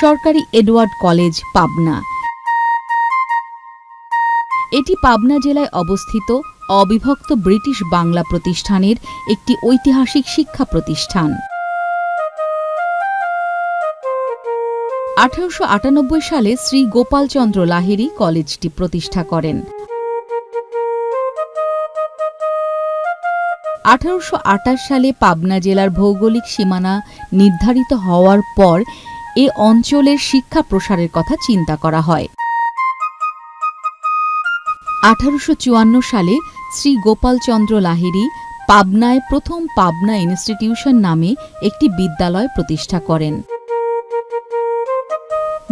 সরকারি Edward college Pabna. এটি পাবনা জেলায় অবস্থিত অবিভক্ত ব্রিটিশ বাংলা প্রতিষ্ঠানের একটি ঐতিহাসিক শিক্ষা প্রতিষ্ঠান। আঠারোশো আটানব্বই সালে শ্রী গোপালচন্দ্র লাহিড়ী কলেজটি প্রতিষ্ঠা করেন। আঠারোশ আটাশ সালে পাবনা জেলার ভৌগোলিক সীমানা নির্ধারিত হওয়ার পর এ অঞ্চলের শিক্ষা প্রসারের কথা চিন্তা করা হয়। আঠারোশ চুয়ান্ন সালে শ্রী গোপালচন্দ্র লাহিড়ী পাবনায় প্রথম পাবনা ইনস্টিটিউশন নামে একটি বিদ্যালয় প্রতিষ্ঠা করেন।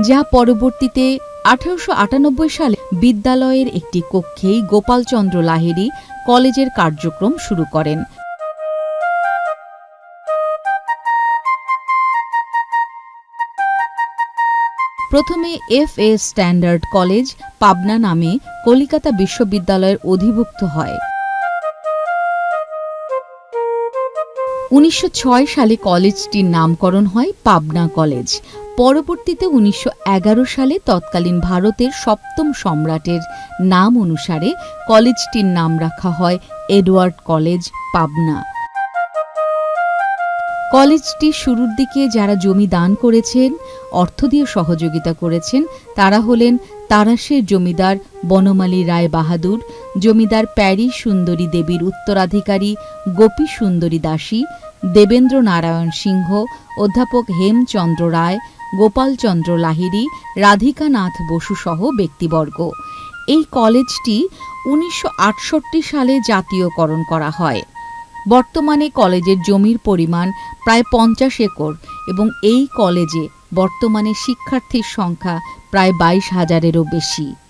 যা পরবর্তীতে আঠারোশো আটানব্বই সালে বিদ্যালয়ের একটি কক্ষেই গোপালচন্দ্র লাহিড়ী কলেজের কার্যক্রম শুরু করেন। প্রথমে F A standard college Pabna নামে কলিকাতা বিশ্ববিদ্যালয়ের অধিভুক্ত হয়। উনিশশো ছয় সালে কলেজটির নামকরণ হয় পাবনা কলেজ। পরবর্তীতে উনিশশো এগারো সালে তৎকালীন ভারতের সপ্তম সম্রাটের নাম অনুসারে কলেজটির নাম রাখা হয় এডওয়ার্ড কলেজ পাবনা। কলেজটি শুরুর দিকে যারা জমি দান করেছেন, অর্থ দিয়ে সহযোগিতা করেছেন, তারা হলেন তারাশের জমিদার বনমালী রায় বাহাদুর, জমিদার প্যারি সুন্দরী দেবীর উত্তরাধিকারী গোপী সুন্দরী দাসী, দেবেন্দ্র নারায়ণ সিংহ, অধ্যাপক হেমচন্দ্র রায়, গোপালচন্দ্র লাহিড়ী, রাধিকানাথ বসু সহ ব্যক্তিবর্গ। এই কলেজটি উনিশশো আটষট্টি সালে জাতীয়করণ করা হয়। বর্তমানে কলেজের জমির পরিমাণ প্রায় পঞ্চাশ একর এবং এই কলেজে বর্তমানে শিক্ষার্থীর সংখ্যা প্রায় বাইশ হাজারেরও বেশি।